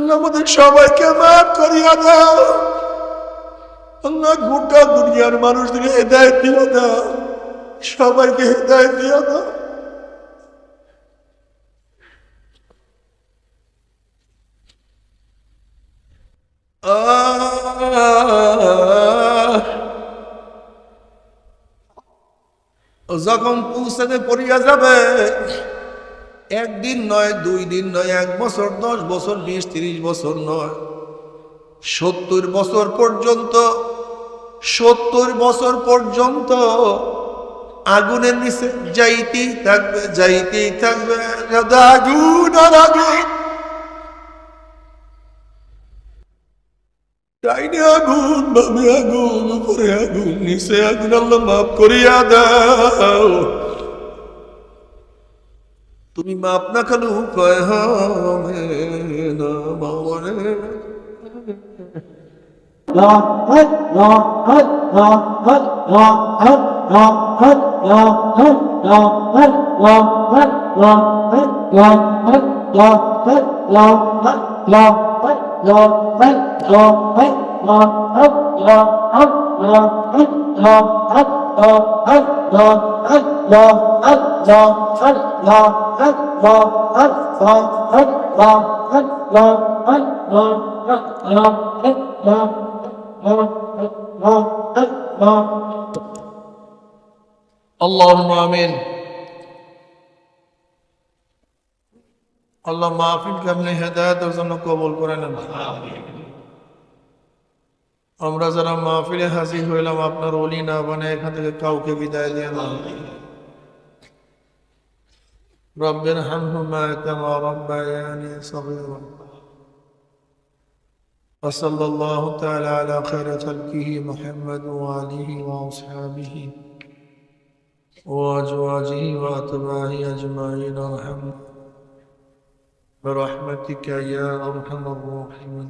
আল্লাহ আমাদের সবাইকে মাফ করিয়া দাও। আল্লাহ গোটা দুনিয়ার মানুষদের হেদায়ত দিয়া দাও। সবাইকে হেদায়ত দিয়া দাও। যখন পৌঁছাতে পড়িয়া যাবে একদিন নয়, দুই দিন নয়, এক বছর, দশ বছর, বিশ, তিরিশ বছর নয়। সত্তর বছর পর্যন্ত, সত্তর বছর পর্যন্ত আগুনের নিচে যাইতেই থাকবে যাইতেই থাকবে। আগুন আগুন, উপরে আগুন, নিচে আগুন, আল্লাহ মাফ করিয়া দাও। তুমি মাপ না খালু উপায় হবে না মাওয়ারে اللهم آمين আল্লাহ মাহফিল কেমনি হেদায়তের জন্য কবল করে নেন আমরা যারা মাহফিলে হাজির হইলাম আপনার অলি না মানে এখান থেকে কাউকে বিদায় দিয়ে না রব্বের হামহুমা কামা রব্বায়ানি সগীরা وصلى الله تعالى على خير خلقه محمد وآله وأصحابه وأزواجه وأتباعه أجمعين ارحم برحمتك يا أرحم الراحمين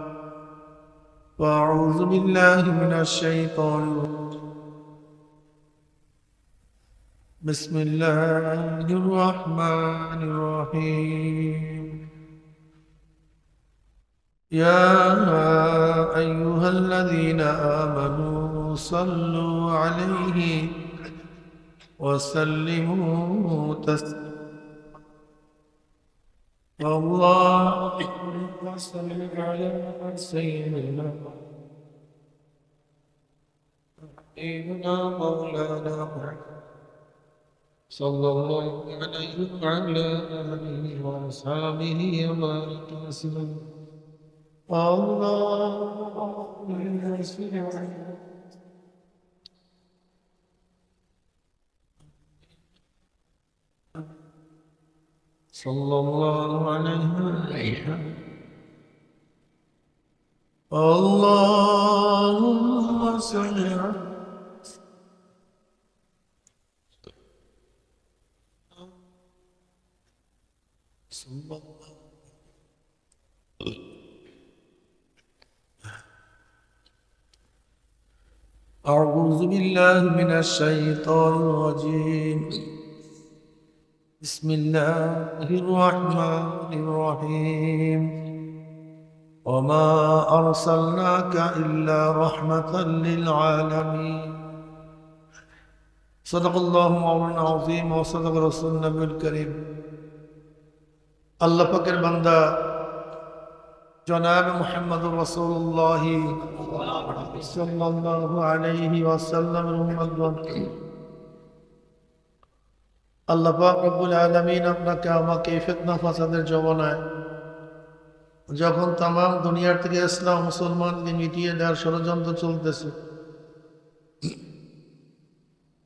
فأعوذ بالله من الشيطان بسم الله الرحمن الرحيم. يا أيها الذين آمنوا صلوا عليه وسلموا تسليما اللهم صل على سيدنا حبيبنا مولانا محمد صلى الله عليه وعلى آله وأصحابه وبارك وسلم اللهم صل على صلى الله عليه وسلم اللهم صل على صلى الله أعوذ بالله من الشيطان الرجيم بسم الله الرحمن الرحيم وما أرسلناك إلا رحمة للعالمين صدق الله مولانا العظيم وصدق رسول النبي الكريم আল্লাহ পাকের বান্দা জনাব মোহাম্মদ রসুল্লাহ সাল্লাল্লাহু আলাইহি ওয়াসাল্লাম রহমত আল্লাহ পাক রব্বুল আলামিন আপনাকে, আমাকে ফিতনা ফাসাদের জমানায় যখন তাম দুনিয়ার থেকে ইসলাম, মুসলমানকে মিটিয়ে দেওয়ার ষড়যন্ত্র চলতেছে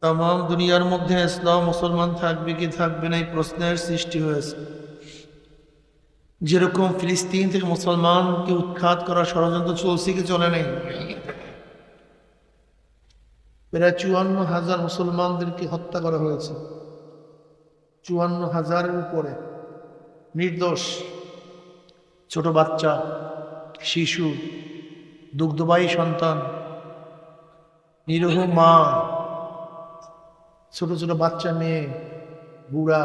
তাম দুনিয়ার মধ্যে ইসলাম, মুসলমান থাকবে কি থাকবে না এই প্রশ্নের সৃষ্টি হয়েছে। যেরকম ফিলিস্তিন থেকে মুসলমানকে উৎখাত করার ষড়যন্ত্র চলছে কি চলে নেই? প্রায় চুয়ান্ন হাজার মুসলমানদেরকে হত্যা করা হয়েছে। চুয়ান্ন হাজারের উপরে। নির্দোষ, ছোট বাচ্চা, শিশু, দুগ্ধবাহী সন্তান, নিরহ মা, ছোট ছোট বাচ্চা মেয়ে, বুড়া,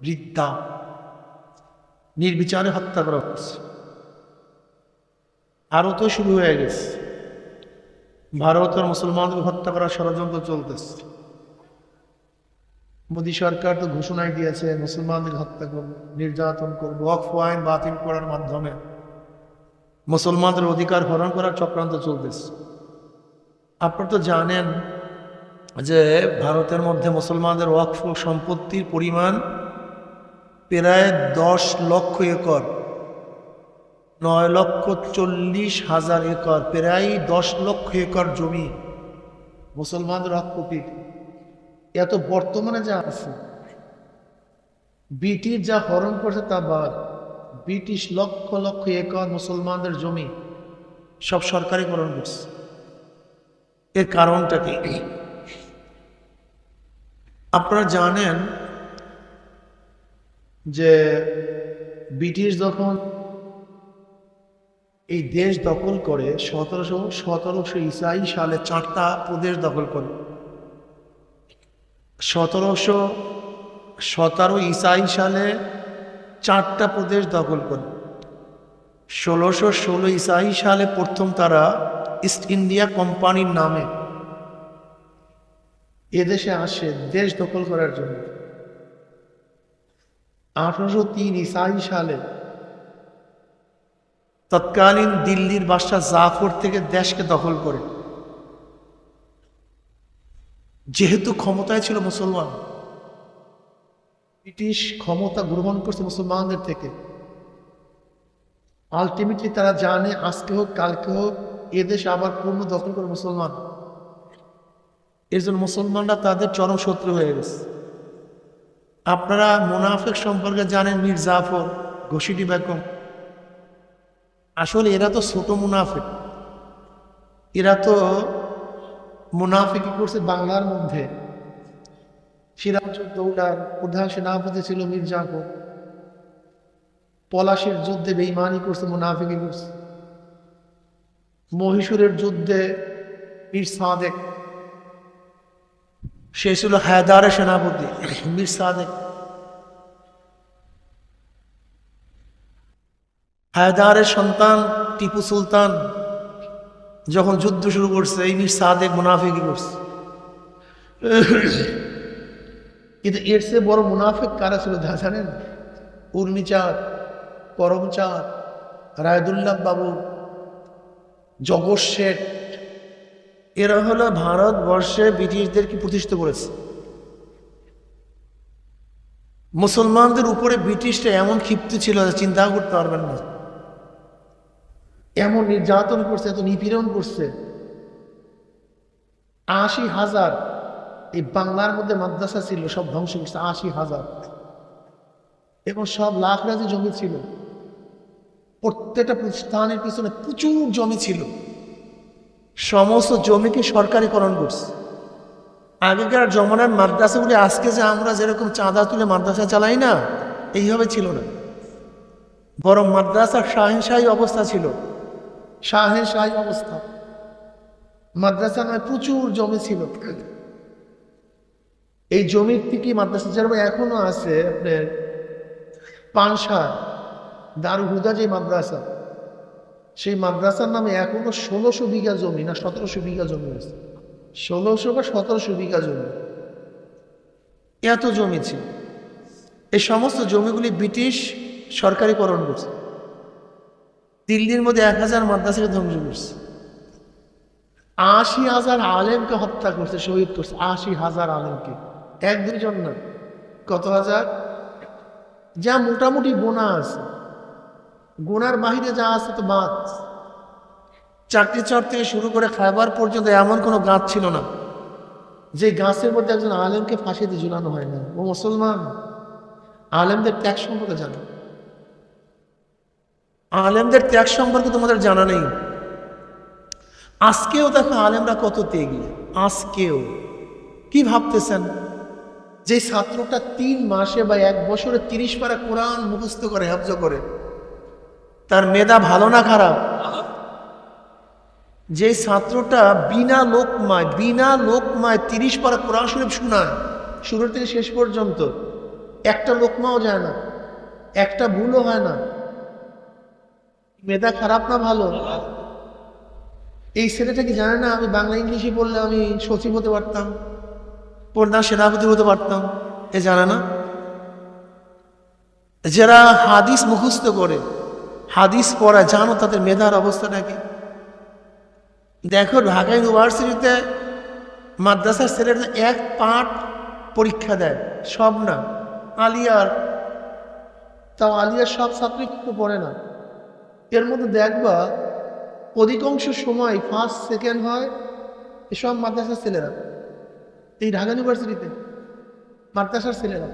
বৃদ্ধা, নির্বিচারে হত্যা করা হচ্ছে। আরও তো শুরু হয়ে গেছে। ভারতের মুসলমানদের হত্যা করার ষড়যন্ত্র চলতেছে। মোদী সরকার তো ঘোষণায় দিয়েছে, মুসলমানদের হত্যা করবে, নির্যাতন করবে, ওয়াকফ আইন বাতিল করার মাধ্যমে। মুসলমানদের অধিকার হরণ করার চক্রান্ত চলতেছে। আপনারা তো জানেন যে ভারতের মধ্যে মুসলমানদের ওয়াকফ সম্পত্তির পরিমাণ প্রায় দশ লক্ষ একর, নয় লক্ষ চল্লিশ হাজার একর, প্রায় দশ লক্ষ একর জমি মুসলমানদের হকপতির এত বর্তমানে যা আছে, ব্রিটিশ যা হরণ করছে তা বাদ, ব্রিটিশ লক্ষ লক্ষ একর মুসলমানদের জমি সব সরকারিকরণ করছে। এর কারণটা কি? আপনারা জানেন যে ব্রিটিশ যখন এই দেশ দখল করে, সতেরোশো সতেরোশো ইসাই সালে চারটা প্রদেশ দখল করে। সতেরোশো সতেরো ইসাই সালে চারটা প্রদেশ দখল করে। ষোলোশো ষোলো ইসাই সালে প্রথম তারা ইস্ট ইন্ডিয়া কোম্পানির নামে এদেশে আসে দেশ দখল করার জন্য। আঠারোশো তিন ইসাই সালে তৎকালীন দিল্লির বাদশাহ জাফর থেকে দেশকে দখল করে। যেহেতু ক্ষমতায় ছিল মুসলমান। ব্রিটিশ ক্ষমতা গ্রহণ করছে মুসলমানদের থেকে। আলটিমেটলি তারা জানে আজকে হোক, কালকে হোক এদেশ আবার পূর্ণ দখল করে মুসলমান। এর জন্য মুসলমানরা তাদের চরম শত্রু হয়ে গেছে। আপনারা মুনাফেক সম্পর্কে জানেন মীর জাফর ঘষিটি বেগম। আসলে এরা তো ছোট মুনাফেক। এরা তো মুনাফিকি করছে বাংলার মধ্যে। সিরাজউদ্দৌলার প্রধান সেনাপতি ছিল মীর জাফর। পলাশের যুদ্ধে বেইমানি করছে মুনাফিকি করছে। মহীশূরের যুদ্ধে মীর সাদেক। সে ছিল হায়দারের সেনাপতি, মীর সাদেক। হায়দারের সন্তান টিপু সুলতান। যখন যুদ্ধ শুরু করছে, এই মীর সাদেক মুনাফিকি করছে। কিন্তু এর চেয়ে বড় মুনাফিক কারা ছিল তা জানেন উর্মিচাঁদ করমচাঁদ রায়দুল্লাহ বাবু, জগৎ শেঠ। এরা হলো ভারতবর্ষে ব্রিটিশদেরকে প্রতিষ্ঠিত করেছে? মুসলমানদের উপরে ব্রিটিশরা এমন ক্ষিপ্ত ছিল চিন্তা করতে পারবেন না। এমন নির্যাতন করছে, এত নিপীড়ন করছে। আশি হাজার, এই বাংলার মধ্যে মাদ্রাসা ছিল, সব ধ্বংস করছে আশি হাজার। এবং সব লাখ রাজি জমি ছিল। প্রত্যেকটা প্রতিষ্ঠানের পিছনে প্রচুর জমি ছিল। সমস্ত জমিকে সরকারিকরণ করছে। আগেকার জমানার মাদ্রাসাগুলি, আজকে যে আমরা যেরকম চাঁদা তুলে মাদ্রাসা চালাই না, এইভাবে ছিল না। বরং মাদ্রাসার শাহেনশাহী অবস্থা ছিল। শাহেনশাহী অবস্থা। মাদ্রাসা নয়, প্রচুর জমি ছিল। এই জমির থেকে মাদ্রাসা যেরকম এখনও আছে আপনার পানসা দারু হুদা যে মাদ্রাসা, সেই মাদ্রাসার নামে এখনও ষোলোশো বিঘা জমি না সতেরোশো বিঘা জমি আছে। ষোলোশো বা সতেরোশো বিঘা জমি। এত জমি ছিল। এই সমস্ত জমিগুলি ব্রিটিশ সরকারিকরণ করছে। দিল্লির মধ্যে এক হাজার মাদ্রাসাকে ধ্বংস করছে। আশি হাজার আলেমকে হত্যা করছে, শহীদ করছে, আশি হাজার আলেমকে। এক দুইজন না কত হাজার? যা মোটামুটি গোনা আছে। গোনার বাহিরে যা আছে তো বাদ। চাকরি চর থেকে শুরু করে খাবার পর্যন্ত এমন কোনো গাছ ছিল না, যে গাছের মধ্যে একজন আলেমকে ফাঁসিতে ঝুলানো হয় না ও মুসলমান। আলেমদের ত্যাগ সম্পর্কে জানো। আলেমদের ত্যাগ সম্পর্কে তোমাদের জানা নেই। আজকেও দেখো আলেমরা কত ত্যাগী আজকেও। কি ভাবতেছেন? যে ছাত্রটা তিন মাসে বা এক বছরে তিরিশ পারা কোরআন মুখস্থ করে, হাফজ করে। তার মেধা ভালো না খারাপ? যে ছাত্রটা বিনা লোকমায় বিনা লোকমায় তিরিশ পারা কোরআন শরীফ শোনায়, শুরু থেকে শেষ পর্যন্ত একটা লোকমাও যায় না, একটা ভুলও হয় না। মেধা খারাপ না ভালো? এই ছেলেটা কি জানে না আমি বাংলা ইংলিশে পড়লে আমি সচিব হতে পারতাম? প্রধান সেনাপতি হতে পারতাম? এ জানে না? যারা হাদিস মুখস্থ করে, হাদিস পড়া, জানো তাদের মেধার অবস্থাটা কি? দেখো, ঢাকা ইউনিভার্সিটিতে মাদ্রাসার ছেলেরা এক পাঠ পরীক্ষা দেয়, সব না। আলিয়ার, তাও আলিয়ার সব কিন্তু পড়ে না। এর মধ্যে দেখবা অধিকাংশ সময় ফার্স্ট সেকেন্ড হয়, এসব মাদ্রাসার ছেলেরা। এই ঢাকা ইউনিভার্সিটিতে মাদ্রাসার ছেলেরা।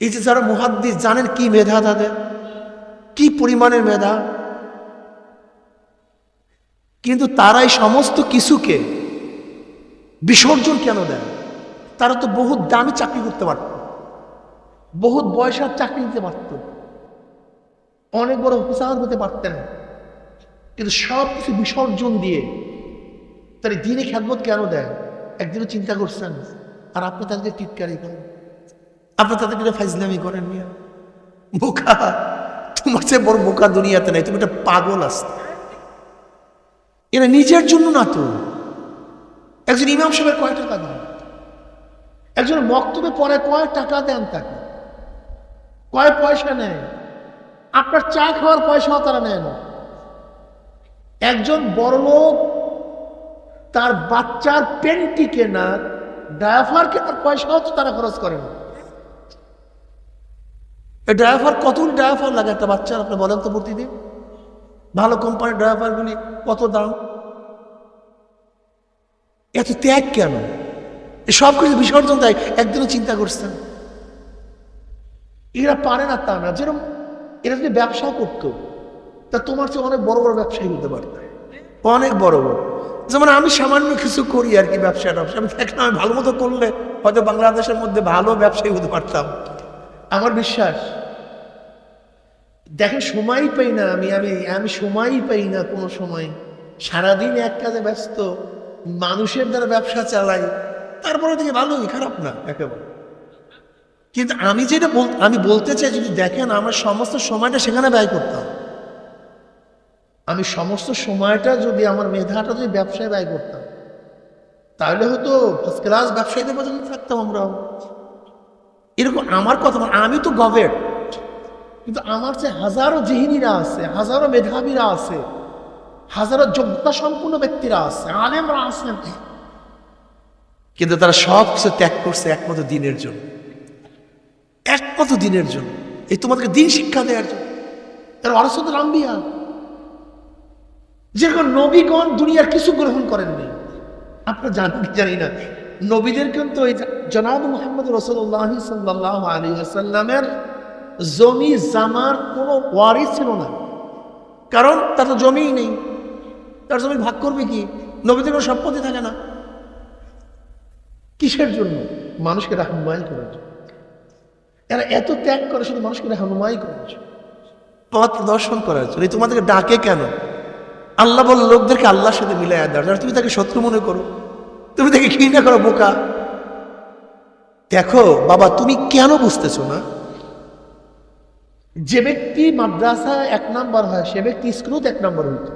এই যে যারা মুহাদ্দিস, জানেন কি মেধা তাদের? কি পরিমাণের মেধা? কিন্তু তারাই সমস্ত কিছুকে বিসর্জন কেন দেয়? তারা তো বহুত দামি চাকরি করতে পারত। বহুত বয়সার চাকরি নিতে পারত। অনেক বড় অফিসার হতে পারতেন। কিন্তু সব কিছু বিসর্জন দিয়ে তার দিনে খ্যাতমত কেন দেয়? একদিনও চিন্তা করছেন, আর আপনি তাদেরকে টিটকারি করেন? আপনি তাদেরকে ফাইজলামি করেন মিয়া? বোকা, তোমার চেয়ে বড় বোকা দুনিয়াতে নাই, তুমি একটা পাগল আসতে। এরা নিজের জন্য না তো। একজন ইমাম সাহেবের কয় টাকা দেন? একজন বক্তব্যে পরে কয় টাকা দেন তাকে? কয় পয়সা নেয়? আপনার চা খাওয়ার পয়সাও তারা নেয় না। একজন বড় লোক তার বাচ্চার পেন্টি কেনার, ড্রাইভার কেনার পয়সাও তো তারা খরচ করে না। এই ড্রাইভার কত ড্রাইভার লাগে একটা বাচ্চার? আপনি বলেন তো প্রতিদিন ভালো কোম্পানির ড্রাইভারগুলি কত দাম? এত ত্যাগ কেন? সব কিছু বিসর্জন দেয়, একদিনও চিন্তা করছেন। এরা পারে না তা না। যেরকম এরা যদি ব্যবসা করতো, তা তোমার চেয়ে অনেক বড় বড় ব্যবসায়ী হতে পারত। অনেক বড় বড়। যেমন আমি সামান্য কিছু করি আর কি ব্যবসা ব্যবসা আমি দেখলাম আমি ভালো মতো করলে হয়তো বাংলাদেশের মধ্যে ভালো ব্যবসায়ী হতে পারতাম। আমার বিশ্বাস, দেখেন সময়ই পাই না আমি আমি আমি সময়ই পাই না কোনো সময়। সারাদিন এক কাজে ব্যস্ত, মানুষের দ্বারা ব্যবসা চালাই, তারপরে থেকে ভালোই, খারাপ না, একেবারে। কিন্তু আমি যেটা বল আমি বলতে চাই যদি দেখেন আমার সমস্ত সময়টা সেখানে ব্যয় করতাম। আমি সমস্ত সময়টা যদি আমার মেধাটা যদি ব্যবসায় ব্যয় করতাম তাহলে হয়তো ফার্স্ট ক্লাস ব্যবসায়ীদের পর্যন্ত থাকতাম আমরাও। এরকম আমার কথা না, আমি তো গভেট কিন্তু আমার যে হাজারো জিহিনীরা আছে হাজারো মেধাবীরা আছে হাজারো যোগ্যতা সম্পূর্ণ ব্যক্তিরা আছে আলেমরা আছেন। কিন্তু তারা সব কিছু ত্যাগ করছে একমাত্র দিনের জন্য। একমাত্র দিনের জন্য। এই তোমাদেরকে দিন শিক্ষা দেওয়ার জন্য। এরা অরসদ আম্বিয়া। যেরকম নবীগণ দুনিয়ার কিছু গ্রহণ করেননি আপনারা জানেন কি জানি না। নবীদের কিন্তু ওই জনাব মোহাম্মদ রসুল্লাহ সাল্লাহ জমি জামার কোনো ওয়ারিস ছিল না। কারণ তার তো জমিই নেই। তার জমি ভাগ করবে কি? নবীদের কোনো সম্পত্তি থাকে না। কিসের জন্য? মানুষকে রাহনুমাই করার জন্য। এরা এত ত্যাগ করে শুধু মানুষকে রাহনুমাই করার পথ দর্শন করার জন্য। তোমাদেরকে ডাকে কেন? আল্লাহ বল লোকদেরকে আল্লাহর সাথে মিলাই দেওয়ার তুমি তাকে শত্রু মনে করো তুমি তাকে ঘৃণা করো বোকা। দেখো বাবা তুমি কেন বুঝতেছো না? যে ব্যক্তি মাদ্রাসা এক নাম্বার হয় সে ব্যক্তি স্কুলেও এক নাম্বার হইত।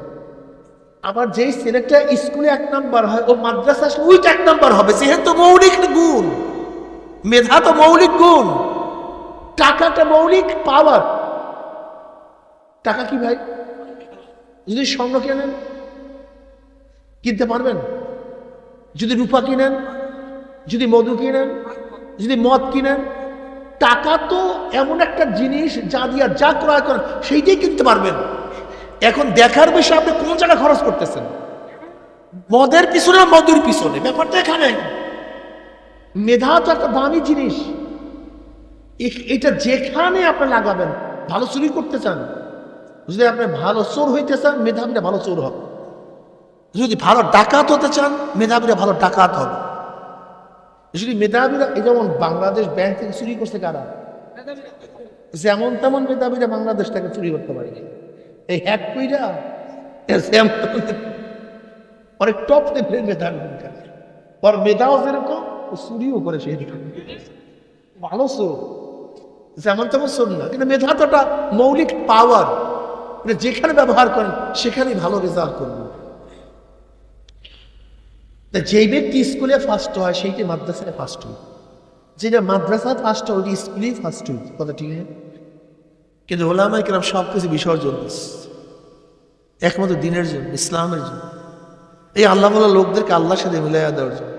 আবার যেই ছেলেটা স্কুলে এক নাম্বার হয় ও মাদ্রাসা ওইটা এক নাম্বার হবে। যেহেতু মৌলিক গুণ। মেধা তো মৌলিক গুণ। টাকাটা মৌলিক পাওয়ার টাকা কি ভাই? যদি স্বর্ণ কেনেন, কিনতে পারবেন? যদি রূপা কিনেন, যদি মধু কিনেন, যদি মদ কিনেন, টাকা তো এমন একটা জিনিস যা দিয়া যা ক্রয় করেন, সেইটাই কিনতে পারবেন। এখন দেখার বিষয়ে, আপনি কোন জায়গায় খরচ করতেছেন? মদের পিছনে মধুর পিছনে? ব্যাপারটা এখানে। মেধা তো একটা দামি জিনিস। এটা যেখানে আপনি লাগাবেন, ভালো চুরি করতে চান। যদি আপনি ভালো চোর হইতে চান, মেধাবীরা ভালো চোর হবে। যদি ভালো ডাকাত হতে চান, মেধাবীরা ভালো ডাকাত হবে। যদি মেধাবীরা, এই যেমন বাংলাদেশ ব্যাংক থেকে চুরি করছে কারা? যেমন তেমন মেধাবীরা বাংলাদেশ থেকে চুরি করতে পারে। এই হ্যাক কইরা অনেক টপ লেভেলের মেধাবী ওর মেধাও যেরকম চুরিও করে সেই ভালো চোর। যেমন তেমন চোর না কিন্তু মেধা তো একটা মৌলিক পাওয়ার যেখানে ব্যবহার করেন, সেখানেই ভালো রেজাল্ট করবেন। তা যেই ব্যক্তি স্কুলে ফার্স্ট হয়, সেইটি মাদ্রাসায় ফার্স্ট হয়। যেটা মাদ্রাসা ফার্স্ট হয় স্কুলেই ফার্স্ট হয়। কথা ঠিক আছে কিন্তু ওলামাই কিরাম সব কিছু বিসর্জন একমাত্র দিনের জন্য, ইসলামের জন্য। এই আল্লাহ লোকদেরকে আল্লাহর সাথে মিলাইয়া দেওয়ার জন্য।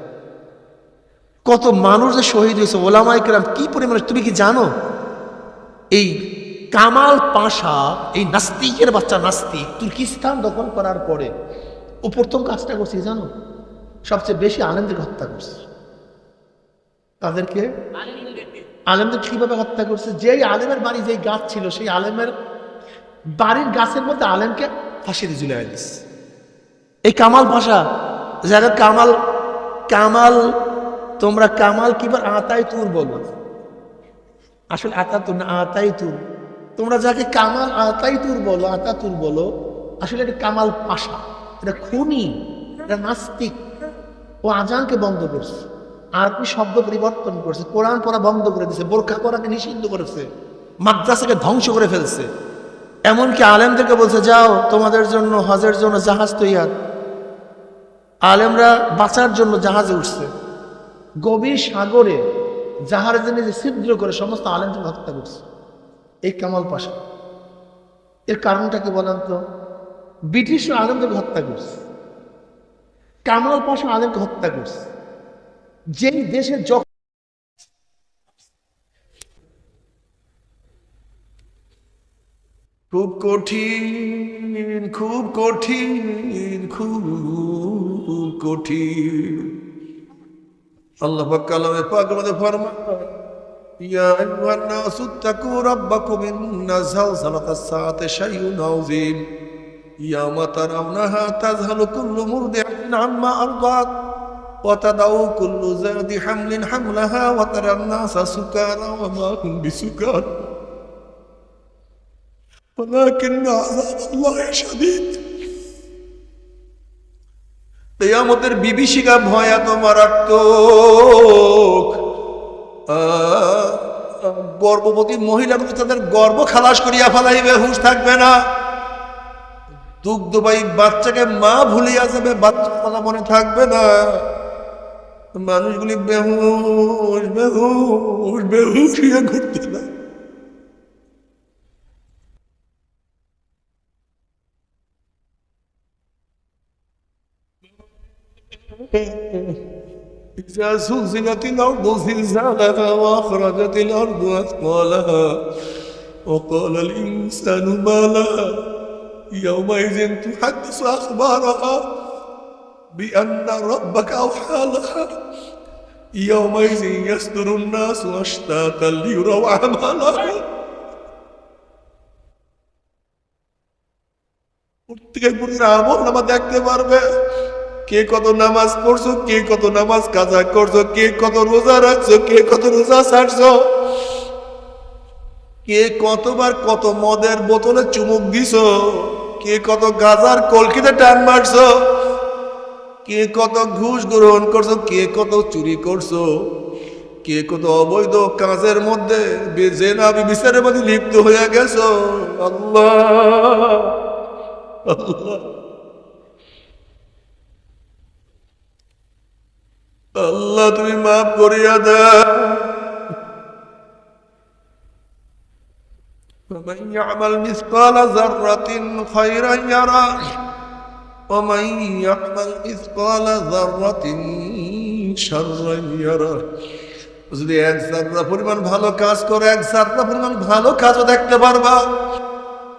কত মানুষ যে শহীদ হয়েছে ওলামাই কিরাম কি পরিমাণে, তুমি কি জানো? এই কামাল পাশা, এই নাস্তিকের বাচ্চা নাস্তিক তুর্কিস্তান দখল করার পরে ও প্রথম কাজটা করছে জানো? সবচেয়ে বেশি আলেমদের হত্যা করছে। তাদেরকে আলেমদের কীভাবে হত্যা করছে? যেই আলেমের বাড়ি, যেই গাছ ছিল, সেই আলেমের বাড়ির গাছের মধ্যে আলেমকে ফাঁসি দিয়ে ঝুলে দিচ্ছে এই কামাল ভাষা যারা কামাল কামাল, তোমরা কামাল কিবার আতাই তুর বলো? আসলে আতা তুর না আতাই তুর তোমরা যাকে কামাল আতাই তুর বলো আতা তুর বলো, আসলে এটা কামাল পাশা, এটা খুনি, এটা নাস্তিক ও আজানকে বন্ধ করছে, আরবি শব্দ পরিবর্তন করছে, কোরআন পড়া বন্ধ করে দিছে, বোরখা পড়াকে নিষিদ্ধ করেছে, মাদ্রাসাকে ধ্বংস করে ফেলছে। এমনকি আলেমদেরকে বলছে, যাও, তোমাদের জন্য, হজের জন্য জাহাজ তৈয়ার। আলেমরা বাঁচার জন্য জাহাজে উঠছে। গভীর সাগরে জন্য যে ছিদ্র করে সমস্ত আলেমদের হত্যা করছে। এই কামাল পাশা। এর কারণটা কি বলেন তো? ব্রিটিশ আলেমদেরকে হত্যা করছে। কামাল পাশা আলেমকে হত্যা করছে। যেই দেশে যখন খুব কঠিন খুব কঠিন খুব কঠিন। আল্লাহ পাক কালামে পাক আমাদের ফরমান يا أيها الناس اتقوا ربكم إن زلزلة الساعة شيء عظيم يوم ترونها تذهل كل مرضعة عما أرضعت وتضع كل ذات حمل حملها وترى الناس سكارى وما هم بسكارى ولكن عذاب الله شديد কেয়ামতের বিভীষিকা ভয় এত মারাত্মক গর্ভবতী মহিলাগুলো তাদের গর্ভ খালাস করিয়া ফেলাইবে, হুঁশ থাকবে না। দুগ্ধবাহী বাচ্চাকে মা ভুলিয়া যাবে, বাচ্চা কথা মনে থাকবে না। মানুষগুলি বেহুশ বেহুশ বেহুশ ঘুরতে না إذا زلزلت الأرض زلزالها وأخرجت الأرض أثقالها وقال الإنسان ما لها يومئذ تحدث أخبارها بأن ربك أوحى لها يومئذ يصدر الناس أشتاتا ليروا أعمالهم প্রত্যেকের প্রতি আমল নামা দেখতে পারবে কে কত নামাজ পড়ছো, কে কত নামাজ কাজা করছ, কে কত রোজা রাখছো, কে কত রোজা ছাড়ছো? কে কতবার কত মদের বোতলে চুমুক দিছো? কে কত গাজার কলকিতে টান মারছো? কে কত ঘুষ গ্রহণ করছ? কে কত চুরি করছ? কে কত অবৈধ কাজের মধ্যে জেনা বিচারের মধ্যে লিপ্ত হয়ে গেছো? আল্লাহ! আল্লাহ! আল্লাহ তুমি মাফ করিয়া দাও فمن يعمل مثقال ذرة خيرا يرى ومن يعمل مثقال ذرة شرا يرى যদি এক জাররা পরিমাণ ভালো কাজ করে এক জাররা পরিমাণ ভালো কাজও দেখতে পারবা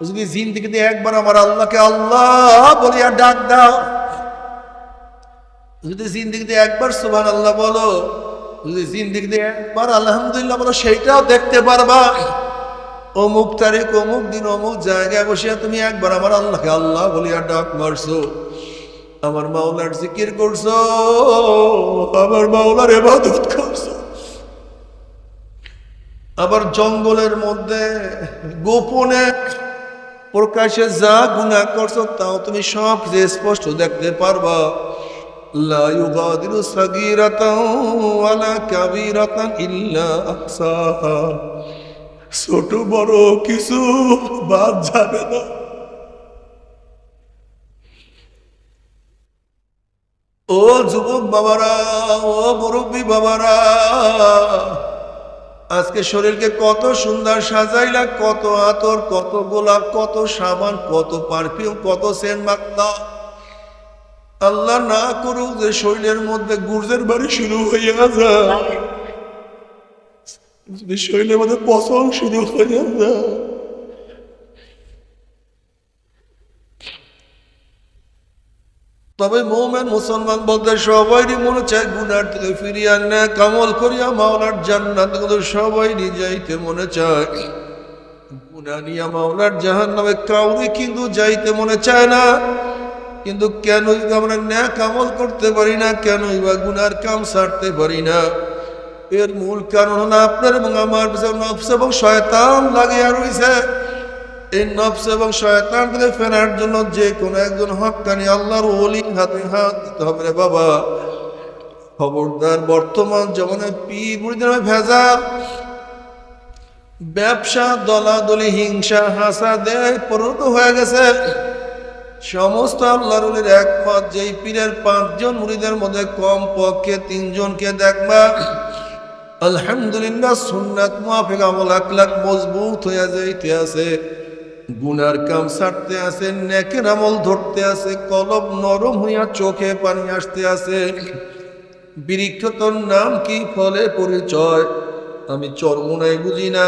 যদি জিন্দিগিতে একবার আমার আল্লাহকে আল্লাহ বলিয়া ডাক দাও যদি জিন্দিগিতে একবার সুবহান আল্লাহ বলো, যদি জিন্দিগিতে একবার আলহামদুলিল্লাহ বলো, সেইটাও দেখতে পারবা। অমুক তারিখ, অমুক দিন, অমুক জায়গায় বসিয়া তুমি একবার আমার আল্লাহকে আল্লাহ বলিয়া ডাক মারছো। আমার মাওলার জিকির করছ, আমার মাওলার এবাদত করছ। আবার জঙ্গলের মধ্যে, গোপনে প্রকাশে যা গুণা করছ, তাও তুমি সব যে স্পষ্ট দেখতে পারবা। ছোট, বড় কিছু বাদ যাবে না। ও যুবক বাবারা, ও মুরব্বী বাবারা, আজকে শরীরকে কত সুন্দর সাজাইলা, কত আতর, কত গোলাপ, কত সাবান, কত পারফিউম, কত সেন্ট মাখলা আল্লাহ না করুক যে শরীরের মধ্যে গুর্জের বাড়ি শুরু হইয়া যায়। শরীরের মধ্যে পচন শুরু হইয়া যায়। তবে মোমেন মুসলমান বলতে সবাইরই মনে চায় গুনার থেকে ফিরিয়ে আনে কামল করিয়া মাওলার জান্নাত সবাইরই যাইতে মনে চায়। গুনা নিয়া মাওলার জাহান নামে কাউরি কিন্তু যাইতে মনে চায় না। কিন্তু কেনই আমরা ন্যাক আমল করতে পারি না কেনই বা গুনার কাম সারতে পারি না? এর মূল কারণ হলো আপনার এবং আমার নফস এবং শয়তান লাগে লাগিয়া রয়েছে এই নফস এবং শয়তান থেকে ফেরার জন্য যে কোনো একজন হকানি আল্লাহর ওলি হাতে হাত দিতে হবে রে বাবা। খবরদার, বর্তমান জমানে পীর মুড়িদের নামে ভেজাল। ব্যবসা, দলাদলি, হিংসা হাসা দেয় পরিণত হয়ে গেছে। সমস্ত আল্লাহর ওলির একমত যেই পীরের পাঁচজন মুড়িদের মধ্যে কম পক্ষে তিনজনকে দেখবা, আলহামদুলিল্লাহ সুন্নাত মুআফিক আমল আকলাক মজবুত হয়ে যাইতে আছে, গুনার কাম ছাড়তে আছে, নেকের আমল ধরতে আছে, কলব নরম হইয়া চোখে পানি আসতে আছে। বৃক্ষ তোর নাম কি? ফলে পরিচয়। আমি চরমনাই বুঝি না।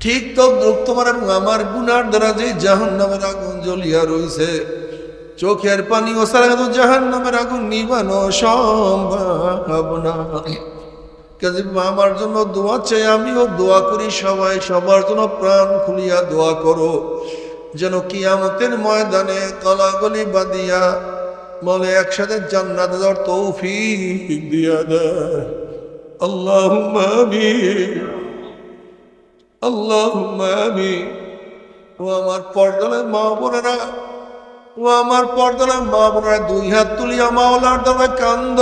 ঠিক তো তোমার এবং আমার গুনার দ্বারা যে জাহান নামের আগুন জ্বলিয়া রইছে। চোখের পানি ও সারা জাহান নামের আগুন নিবানো সম্ভব না। কাজে আমার জন্য দোয়া চাই, আমিও দোয়া করি সবাই, সবার জন্য প্রাণ খুলিয়া দোয়া করো। যেন কি কিয়ামতের ময়দানে গলাগলি বাদিয়া বলে একসাথে জান্নাত দেওয়ার তৌফিক দিয়া দেয়। আল্লাহ আল্লাহ ও আমার পর্দালে মা বোনেরা, ও আমার মা বোনেরা, দুই হাত কান্দ।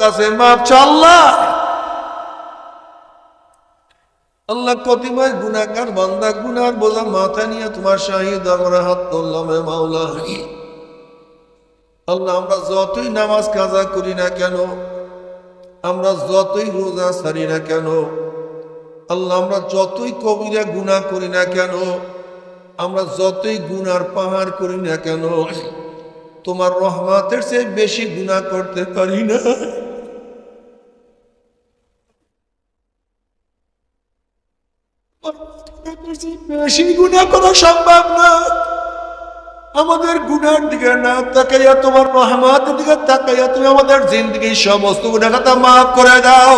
কাছে মাপ চাল্লা আল্লাহ। গুনাগার বান্দা গুনার বোঝা মাথা নিয়ে তোমার শাহিদ আমরা হাত তুললাম মাওলা। আল্লাহ, আমরা যতই নামাজ কাজা করি না কেন আমরা যতই রোজা সারি না কেন, আল্লাহ আমরা যতই কবিরা গুনাহ করি না কেন, আমরা যতই গুনার পাহাড় করি না কেন, তোমার রহমাতের চেয়ে বেশি গুনাহ করতে পারি না। বেশি গুণা করা সম্ভব না। আমাদের গুনার দিকে না তাকাইয়া, তোমার রহমাতের দিকে তাকাইয়া তুমি আমাদের জিন্দগির সমস্ত গুণাখাতা মাফ করে দাও।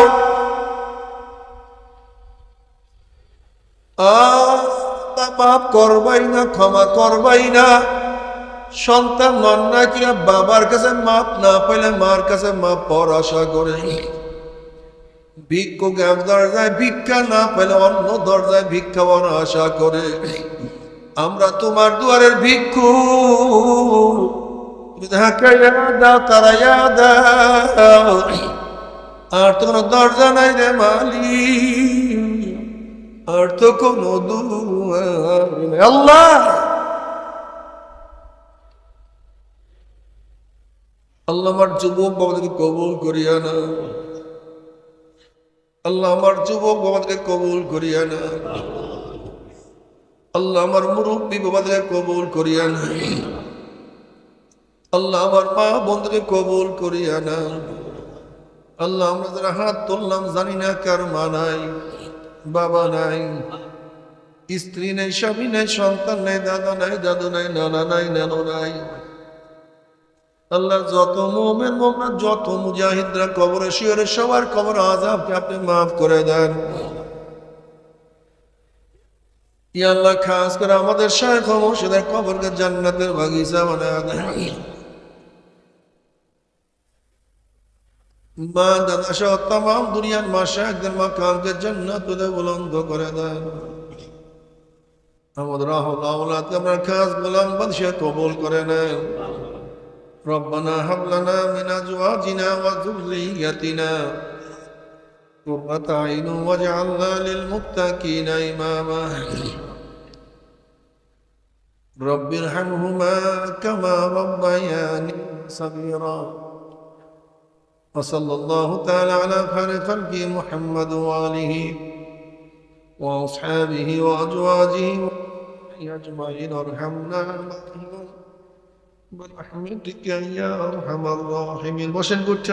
করবাই না, ক্ষমা করবাই না। সন্তান বাবার কাছে মাপ না পাইলে মার কাছে মাপ আশা করে? দরজায় ভিক্ষা না পেলে অন্য দরজায় ভিক্ষা আশা করে? আমরা তোমার দুয়ারের ভিক্ষু। দাও, তারা দাও। আর তো কোনো দরজা নাই রে মালি আর তো কোনো আল্লাহ! আল্লাহ আমার যুবক বাবাদেরকে কবুল করিয়া না আল্লাহ আমার যুবক বাবাদেরকে কবুল করিয়া না আল্লাহ আমার মুরব্বী বাবাদেরকে কবুল করিয়া না আল্লাহ আমার মা বন্ধুকে কবুল করিয়া না আল্লাহ আমরা যারা হাত তুললাম জানি না কার মা নাই, বাবা নাই, স্ত্রী নেই, স্বামী নেই, সন্তান নেই, দাদা নাই, দাদু নাই, নানা নাই, নানো নাই। আল্লাহ যত মোমেন মোমনা, যত মুজাহিদরা কবরে শিওরে সবার কবর আজাবকে আপনি মাফ করে দেন। ইয়া আল্লাহ খাস করে আমাদের শায়খ মুর্শিদের কবরকে জান্নাতের বাগিচা বানায় দেন মা দাদা সহ তাম দুনিয়ার মাসে একদিন মা কালকে জান্নাত বুলন্দ করে দেন আমাদের আহলাউলাতে আমরা খাস গোলাম বাদশাহ কবুল করে নেন ربنا هب لنا من ازواجنا وذريتنا قرة عين واجعلنا للمتقين إماما. رب ارحمهما كما ربياني صغيرا. وصلى الله تعالى على خير خلق محمد وآله وأصحابه وأزواجه. أجمعين ارحمنا. برحمتك يا أرحم الراحمين. وشن قلت